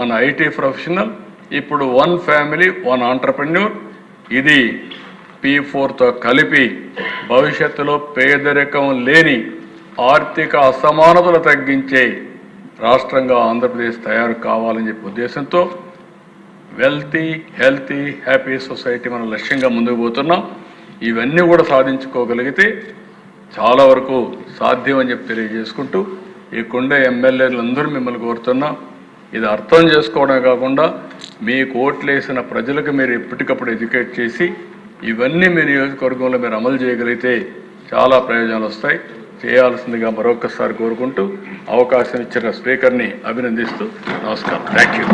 మన IT professional ఇప్పుడు one family one entrepreneur. ఇది పీ ఫోర్తో కలిపి భవిష్యత్తులో పేదరికం లేని ఆర్థిక అసమానతలు తగ్గించే రాష్ట్రంగా ఆంధ్రప్రదేశ్ తయారు కావాలని చెప్పే ఉద్దేశంతో వెల్తీ హెల్తీ హ్యాపీ సొసైటీ మన లక్ష్యంగా ముందుకు పోతున్నాం. ఇవన్నీ కూడా సాధించుకోగలిగితే చాలా వరకు సాధ్యం అని చెప్పి తెలియజేసుకుంటూ ఈ కొండ ఎమ్మెల్యేలందరూ మిమ్మల్ని కోరుతున్నాం. ఇది అర్థం చేసుకోవడమే కాకుండా మీ ఓట్లేసిన ప్రజలకు మీరు ఎప్పటికప్పుడు ఎడ్యుకేట్ చేసి ఇవన్నీ మీ నియోజకవర్గంలో మీరు అమలు చేయగలిగితే చాలా ప్రయోజనాలు వస్తాయి. చేయాల్సిందిగా మరొకసారి కోరుకుంటూ అవకాశం ఇచ్చిన స్పీకర్ని అభినందిస్తూ నమస్కారం. Thank you.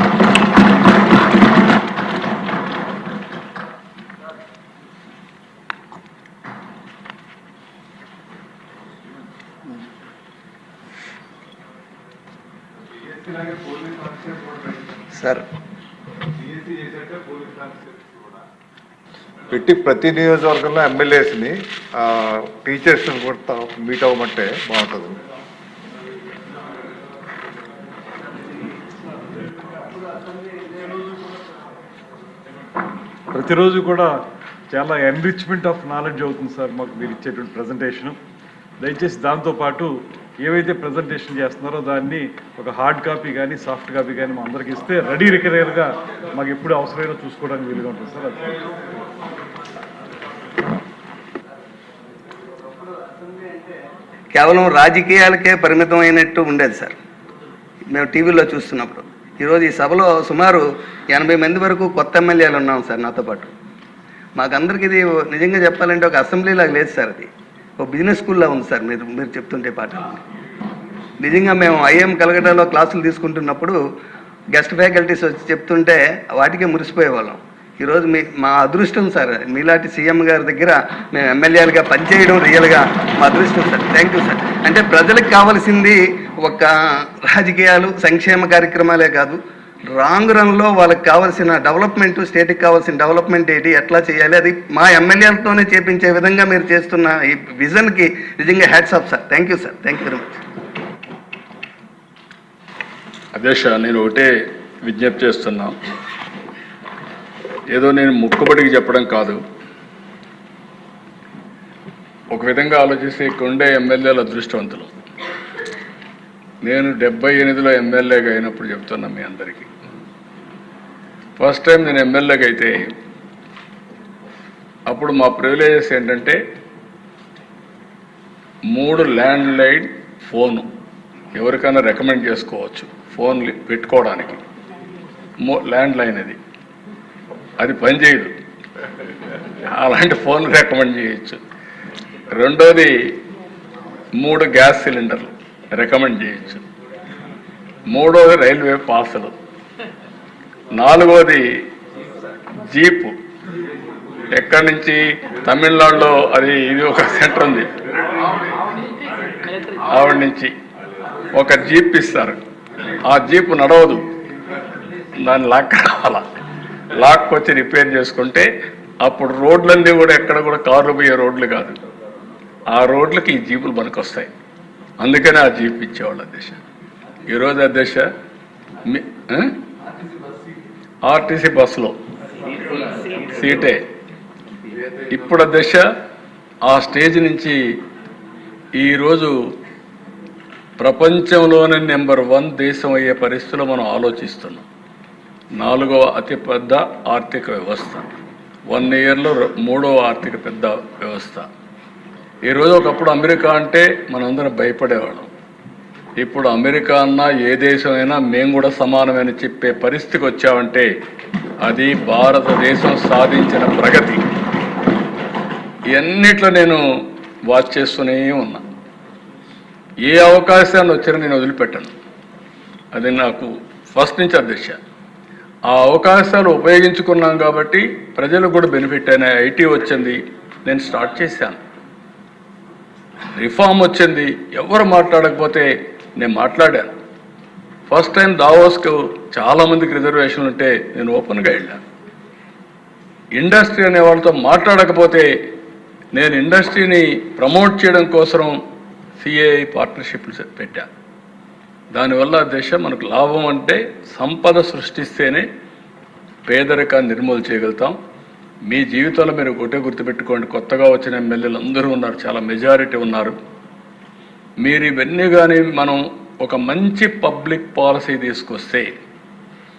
సార్. పెట్టి ప్రతి నియోజకవర్గంలో ఎమ్మెల్యేస్ని టీచర్స్ కూడా మీట్ అవ్వమంటే బాగుంటుంది. ప్రతిరోజు కూడా చాలా ఎన్రిచ్మెంట్ ఆఫ్ నాలెడ్జ్ అవుతుంది సార్ మాకు మీరు ఇచ్చేటువంటి ప్రజెంటేషన్ దయచేసి దాంతోపాటు ఏవైతే ప్రజెంటేషన్ చేస్తున్నారో దాన్ని ఒక హార్డ్ కాపీ కానీ సాఫ్ట్ కాపీ కానీ మా అందరికి ఇస్తే రెడీ రికరేర్గా మాకు ఎప్పుడు అవసరమైనా చూసుకోవడానికి వీలుగా ఉంటుంది సార్ అది. కేవలం రాజకీయాలకే పరిమితం అయినట్టు ఉండేది సార్. మేము టీవీలో చూస్తున్నప్పుడు. ఈరోజు ఈ సభలో సుమారు ఎనభై మంది వరకు కొత్త ఎమ్మెల్యేలు ఉన్నాం సార్ నాతో పాటు. మాకందరికి ఇది నిజంగా చెప్పాలంటే ఒక అసెంబ్లీలాగా లేదు సార్ అది. ఒక బిజినెస్ స్కూల్లో ఉంది సార్. మీరు మీరు చెప్తుంటే పాఠం నిజంగా మేము ఐఎం కలకటాలో క్లాసులు తీసుకుంటున్నప్పుడు గెస్ట్ ఫ్యాకల్టీస్ వచ్చి చెప్తుంటే వాటికే మురిసిపోయేవాళ్ళం. ఈరోజు మీ మా అదృష్టం సార్. మీలాంటి సీఎం గారి దగ్గర మేము ఎమ్మెల్యేలుగా పనిచేయడం రియల్గా మా అదృష్టం సార్. Thank you sir. అంటే ప్రజలకు కావాల్సింది ఒక రాజకీయాలు సంక్షేమ కార్యక్రమాలే కాదు. రాంగ్ రన్లో వాళ్ళకి కావాల్సిన డెవలప్మెంట్ స్టేట్కి కావాల్సిన డెవలప్మెంట్ ఏంటి ఎట్లా చేయాలి అది మా ఎమ్మెల్యేలతోనే చేపించే విధంగా మీరు చేస్తున్న ఈ విజన్కి నిజంగా hats off sir thank you sir thank you very much అధ్యక్ష నేను ఒకటే విజ్ఞప్తి చేస్తున్నా. ఏదో నేను ముక్కుబడికి చెప్పడం కాదు. ఒక విధంగా ఆలోచిస్తే ఇక్కడ ఉండే ఎమ్మెల్యేలు అదృష్టవంతులు. నేను డెబ్బై ఎనిమిదిలో ఎమ్మెల్యేగా అయినప్పుడు చెప్తున్నా మీ అందరికీ. ఫస్ట్ టైం నేను ఎమ్మెల్యేగా అయితే అప్పుడు మా ప్రివిలేజెస్ ఏంటంటే మూడు ల్యాండ్ లైన్ ఫోను ఎవరికైనా రికమెండ్ చేసుకోవచ్చు ఫోన్ పెట్టుకోవడానికి. ల్యాండ్ లైన్ అది. అది పనిచేయదు అలాంటి ఫోన్ రికమెండ్ చేయొచ్చు. రెండోది మూడు గ్యాస్ సిలిండర్లు. రికమెండ్ చేయొచ్చు. మూడోది రైల్వే పాసులు నాలుగోది జీపు. ఎక్కడి నుంచి? తమిళనాడులో అది ఇది ఒక సెంటర్ ఉంది. ఆవిడ నుంచి. ఒక జీప్ ఇస్తారు. ఆ జీప్ నడవదు. దాన్ని లాక్ రావాలా లాక్ వచ్చి రిపేర్ చేసుకుంటే అప్పుడు రోడ్లన్నీ కూడా ఎక్కడ కూడా కార్లు పోయే రోడ్లు కాదు. ఆ రోడ్లకి ఈ జీపులు పనికొస్తాయి అందుకనే ఆ జీప్ ఇచ్చేవాళ్ళు అధ్యక్ష ఈరోజు అధ్యక్ష ఆర్టీసీ బస్సులో. సీటే. ఇప్పుడు అధ్యక్ష ఆ స్టేజ్ నుంచి ఈరోజు ప్రపంచంలోనే నెంబర్ వన్ దేశం అయ్యే పరిస్థితిలో మనం ఆలోచిస్తున్నాం. నాలుగవ అతిపెద్ద ఆర్థిక వ్యవస్థ. వన్ ఇయర్లో మూడవ ఆర్థిక పెద్ద వ్యవస్థ. ఈరోజు ఒకప్పుడు అమెరికా అంటే మనందరం భయపడేవాళ్ళం. ఇప్పుడు అమెరికా అన్నా ఏ దేశమైనా మేము కూడా సమానమని చెప్పే పరిస్థితికి వచ్చామంటే అది భారతదేశం సాధించిన ప్రగతి. ఇవన్నిట్లో నేను వాచ్ చేస్తూనే ఉన్నా. ఏ అవకాశాన్ని వచ్చినా నేను వదిలిపెట్టను. అది నాకు ఫస్ట్ నుంచి అధ్యక్ష ఆ అవకాశాలు ఉపయోగించుకున్నాం కాబట్టి ప్రజలకు కూడా బెనిఫిట్ అయిన ఐటీ వచ్చింది. నేను స్టార్ట్ చేశాను. రిఫార్మ్ వచ్చింది. ఎవరు మాట్లాడకపోతే నేను మాట్లాడాను. ఫస్ట్ టైం దావోస్కు చాలామందికి రిజర్వేషన్లు ఉంటే నేను ఓపెన్గా వెళ్ళాను. ఇండస్ట్రీ అనే వాళ్ళతో మాట్లాడకపోతే నేను ఇండస్ట్రీని ప్రమోట్ చేయడం కోసం సిఏఐ పార్ట్నర్షిప్లు పెట్టాను. దానివల్ల దేశ మనకు లాభం అంటే సంపద సృష్టిస్తేనే పేదరికాన్ని నిర్మూలన చేయగలుగుతాం. మీ జీవితంలో మీరు ఒకటే గుర్తుపెట్టుకోండి. కొత్తగా వచ్చిన ఎమ్మెల్యేలు అందరూ ఉన్నారు. చాలా మెజారిటీ ఉన్నారు. మీరు ఇవన్నీ కానీ మనం ఒక మంచి పబ్లిక్ పాలసీ తీసుకొస్తే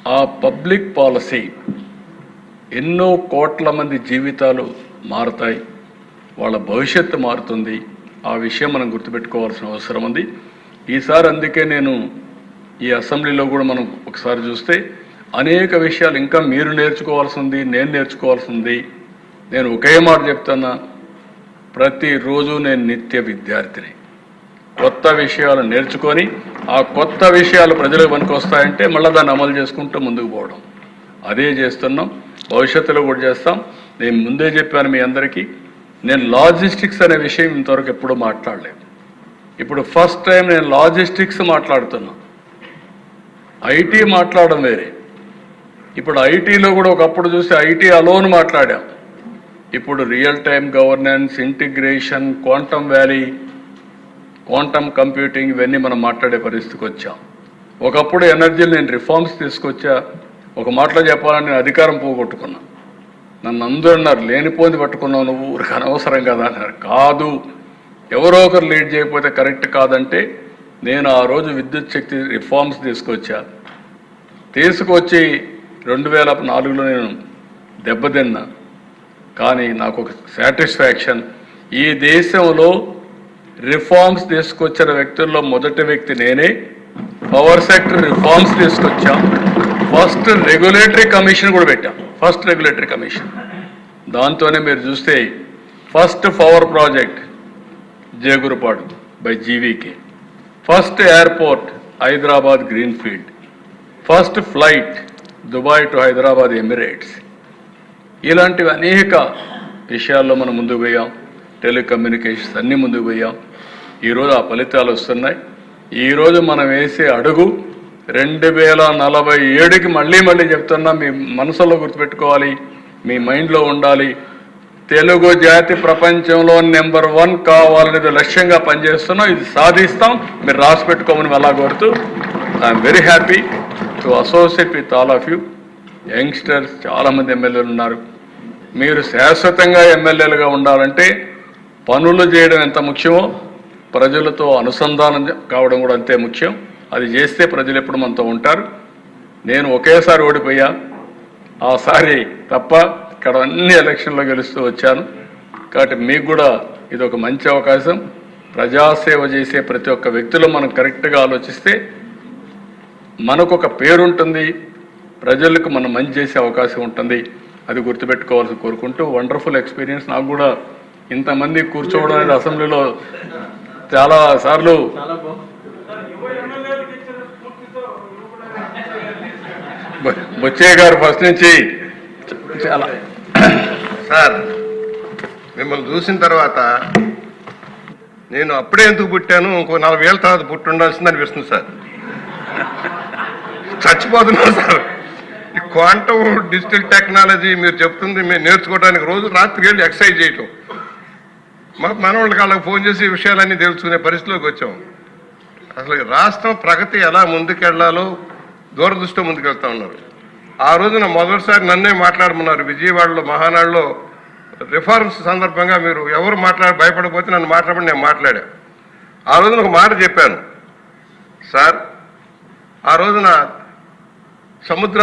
ఆ పబ్లిక్ పాలసీ ఎన్నో కోట్ల మంది జీవితాలు మారుతాయి. వాళ్ళ భవిష్యత్తు మారుతుంది. ఆ విషయం మనం గుర్తుపెట్టుకోవాల్సిన అవసరం ఉంది. ఈసారి అందుకే నేను ఈ అసెంబ్లీలో కూడా మనం ఒకసారి చూస్తే అనేక విషయాలు ఇంకా మీరు నేర్చుకోవాల్సింది నేను నేర్చుకోవాల్సి ఉంది నేను ఒకే మాట చెప్తున్నా ప్రతిరోజు నేను నిత్య విద్యార్థిని. కొత్త విషయాలు నేర్చుకొని ఆ కొత్త విషయాలు ప్రజలకు పనికొస్తాయంటే మళ్ళీ దాన్ని అమలు చేసుకుంటూ ముందుకు పోవడం. అదే చేస్తున్నాం భవిష్యత్తులో కూడా చేస్తాం. నేను ముందే చెప్పాను మీ అందరికీ నేను లాజిస్టిక్స్ అనే విషయం ఇంతవరకు ఎప్పుడూ మాట్లాడలేదు. ఇప్పుడు ఫస్ట్ టైం నేను లాజిస్టిక్స్ మాట్లాడుతున్నా. ఐటీ మాట్లాడడం వేరే. ఇప్పుడు ఐటీలో కూడా ఒకప్పుడు చూస్తే ఐటీ అలోన్ మాట్లాడాం. ఇప్పుడు real time governance integration quantum valley quantum computing ఇవన్నీ మనం మాట్లాడే పరిస్థితికి వచ్చాం. ఒకప్పుడు ఎనర్జీని నేను రిఫార్మ్స్ తీసుకొచ్చా ఒక మాటలో చెప్పాలని నేను అధికారం పోగొట్టుకున్నా. నన్ను అందరూ అన్నారు లేనిపోయింది పట్టుకున్నావు నువ్వు ఊరికి అనవసరం కదా అన్నారు. కాదు ఎవరో ఒకరు లీడ్ చేయకపోతే కరెక్ట్ కాదంటే నేను ఆ రోజు విద్యుత్ శక్తి రిఫార్మ్స్ తీసుకొచ్చా. తీసుకొచ్చి రెండు వేల నాలుగులో నేను దెబ్బతిన్నా. కానీ నాకు ఒక సాటిస్ఫాక్షన్. ఈ దేశంలో రిఫార్మ్స్ తీసుకొచ్చిన వ్యక్తుల్లో మొదటి వ్యక్తి నేనే. పవర్ సెక్టర్ రిఫార్మ్స్ తీసుకొచ్చాం. ఫస్ట్ రెగ్యులేటరీ కమిషన్ కూడా పెట్టాం. First regulatory commission. దాంతోనే మీరు చూస్తే first power project Jegurupadu by GVK. First airport Hyderabad greenfield. First flight Dubai to Hyderabad Emirates. ఇలాంటివి అనేక విషయాల్లో మనం ముందుకు పోయాం. టెలికమ్యూనికేషన్స్ అన్నీ ముందుకు పోయాం. ఈరోజు ఆ ఫలితాలు వస్తున్నాయి. ఈరోజు మనం వేసే అడుగు రెండు వేల నలభై ఏడుకి మళ్ళీ మళ్ళీ చెప్తున్నా మీ మనసులో గుర్తుపెట్టుకోవాలి మీ మైండ్లో ఉండాలి. తెలుగు జాతి ప్రపంచంలో నెంబర్ వన్ కావాలనేది లక్ష్యంగా పనిచేస్తున్నాం. ఇది సాధిస్తాం. మీరు రాసి పెట్టుకోమని అలా కోరుతూ I'm very happy to associate with all of you youngsters చాలామంది ఎమ్మెల్యేలు ఉన్నారు. మీరు శాశ్వతంగా ఎమ్మెల్యేలుగా ఉండాలంటే పనులు చేయడం ఎంత ముఖ్యమో ప్రజలతో అనుసంధానం కావడం కూడా అంతే ముఖ్యం. అది చేస్తే ప్రజలు ఎప్పుడు మనతో ఉంటారు. నేను ఒకేసారి ఓడిపోయా. ఆసారి తప్ప ఇక్కడ అన్ని ఎలక్షన్లో గెలుస్తూ వచ్చాను. కాబట్టి మీకు కూడా ఇది ఒక మంచి అవకాశం. ప్రజాసేవ చేసే ప్రతి ఒక్క వ్యక్తిలో మనం కరెక్ట్గా ఆలోచిస్తే మనకు ఒక పేరుంటుంది. ప్రజలకు మనం మంచి చేసే అవకాశం ఉంటుంది. అది గుర్తుపెట్టుకోవాల్సి కోరుకుంటూ వండర్ఫుల్ ఎక్స్పీరియన్స్. నాకు కూడా ఇంతమంది కూర్చోవడం అనేది అసెంబ్లీలో చాలా సార్లు బొచ్చయ్య గారు ఫస్ట్ నుంచి చాలా సార్ మిమ్మల్ని చూసిన తర్వాత నేను అప్పుడే ఎందుకు పుట్టాను? ఇంకో నలభై ఏళ్ళ తర్వాత పుట్టి ఉండాల్సింది అనిపిస్తుంది సార్. చచ్చిపోతున్నాను సార్. ఈ క్వాంటమ్ డిజిటల్ టెక్నాలజీ మీరు చెప్తుంది మేము నేర్చుకోవడానికి రోజు రాత్రి వెళ్ళి ఎక్సర్సైజ్ చేయటం. మా మనవాళ్ళకి వాళ్ళకి ఫోన్ చేసి ఈ విషయాలన్నీ తెలుసుకునే పరిస్థితిలోకి వచ్చాం. అసలు రాష్ట్రం ప్రగతి ఎలా ముందుకెళ్ళాలో దూరదృష్టితో ముందుకెళ్తా ఉన్నారు. ఆ రోజున మొదటిసారి నన్నే మాట్లాడమన్నారు. విజయవాడలో మహానాడులో రిఫార్మ్స్ సందర్భంగా మీరు ఎవరు మాట్లాడ భయపడకపోతే నన్ను మాట్లాడమని నేను మాట్లాడా. ఆ రోజున ఒక మాట చెప్పాను. సార్ ఆ రోజున సముద్ర